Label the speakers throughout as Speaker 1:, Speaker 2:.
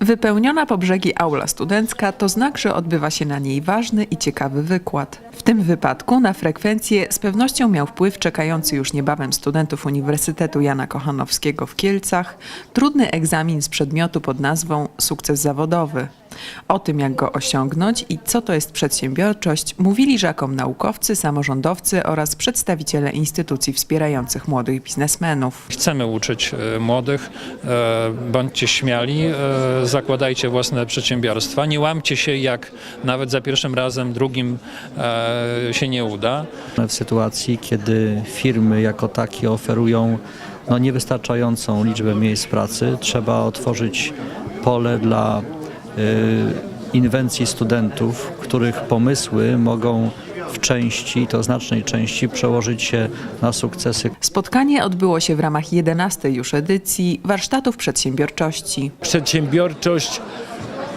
Speaker 1: Wypełniona po brzegi aula studencka to znak, że odbywa się na niej ważny i ciekawy wykład. W tym wypadku na frekwencję z pewnością miał wpływ czekający już niebawem studentów Uniwersytetu Jana Kochanowskiego w Kielcach trudny egzamin z przedmiotu pod nazwą Sukces zawodowy. O tym, jak go osiągnąć i co to jest przedsiębiorczość, mówili rzekom naukowcy, samorządowcy oraz przedstawiciele instytucji wspierających młodych biznesmenów.
Speaker 2: Chcemy uczyć e, młodych, e, bądźcie śmiali, e, zakładajcie własne przedsiębiorstwa, nie łamcie się jak nawet za pierwszym razem, drugim się nie uda.
Speaker 3: w sytuacji, kiedy firmy jako takie oferują no, niewystarczającą liczbę miejsc pracy, trzeba otworzyć pole dla inwencji studentów, których pomysły mogą w części, to znacznej części, przełożyć się na sukcesy
Speaker 1: Spotkanie odbyło się w ramach 11 już edycji warsztatów przedsiębiorczości.
Speaker 4: przedsiębiorczość,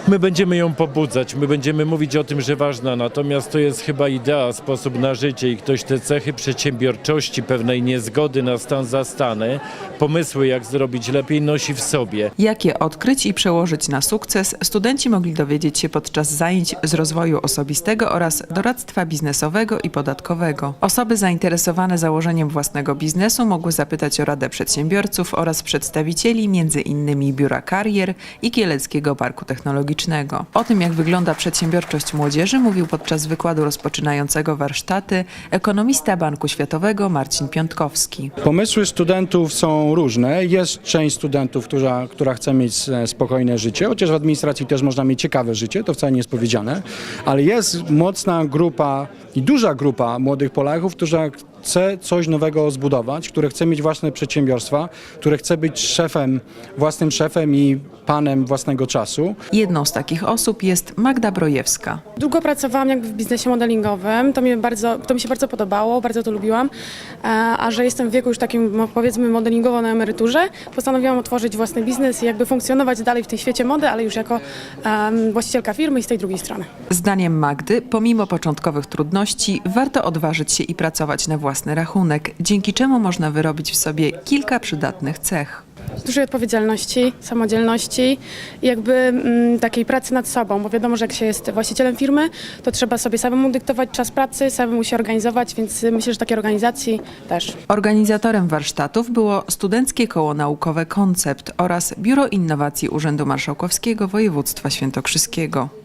Speaker 4: my będziemy ją pobudzać, my będziemy mówić o tym, że ważna, natomiast to jest chyba idea, sposób na życie i ktoś te cechy przedsiębiorczości, pewnej niezgody na stan zastany, pomysły jak zrobić lepiej nosi w sobie.
Speaker 1: Jak je odkryć i przełożyć na sukces, studenci mogli dowiedzieć się podczas zajęć z rozwoju osobistego oraz doradztwa biznesowego i podatkowego. Osoby zainteresowane założeniem własnego biznesu mogły zapytać o radę przedsiębiorców oraz przedstawicieli m.in. Biura Karier i Kieleckiego Parku Technologicznego. O tym, jak wygląda przedsiębiorczość młodzieży, mówił podczas wykładu rozpoczynającego warsztaty ekonomista Banku Światowego Marcin Piątkowski.
Speaker 5: Pomysły studentów są różne. Jest część studentów, która, która chce mieć e, spokojne życie, chociaż w administracji też można mieć ciekawe życie, to wcale nie jest powiedziane, ale jest mocna grupa i duża grupa młodych Polaków, która chce coś nowego zbudować, które chce mieć własne przedsiębiorstwa, które chce być szefem, własnym szefem i panem własnego czasu.
Speaker 1: Jedną z takich osób jest Magda Brojewska.
Speaker 6: Długo pracowałam jakby w biznesie modelingowym, to mi, bardzo, to mi się bardzo podobało, bardzo to lubiłam, E, a że jestem w wieku już takim powiedzmy modelingowo na emeryturze, postanowiłam otworzyć własny biznes i jakby funkcjonować dalej w tym świecie mody, ale już jako em, właścicielka firmy i z tej drugiej strony.
Speaker 1: Zdaniem Magdy, pomimo początkowych trudności, warto odważyć się i pracować na własny rachunek, dzięki czemu można wyrobić w sobie kilka przydatnych cech.
Speaker 6: Dużej odpowiedzialności, samodzielności i jakby mm, takiej pracy nad sobą, bo wiadomo, że jak się jest właścicielem firmy, to trzeba sobie samemu dyktować czas pracy, samemu się organizować, więc myślę, że takiej organizacji też.
Speaker 1: Organizatorem warsztatów było Studenckie Koło Naukowe Koncept oraz Biuro Innowacji Urzędu Marszałkowskiego Województwa Świętokrzyskiego.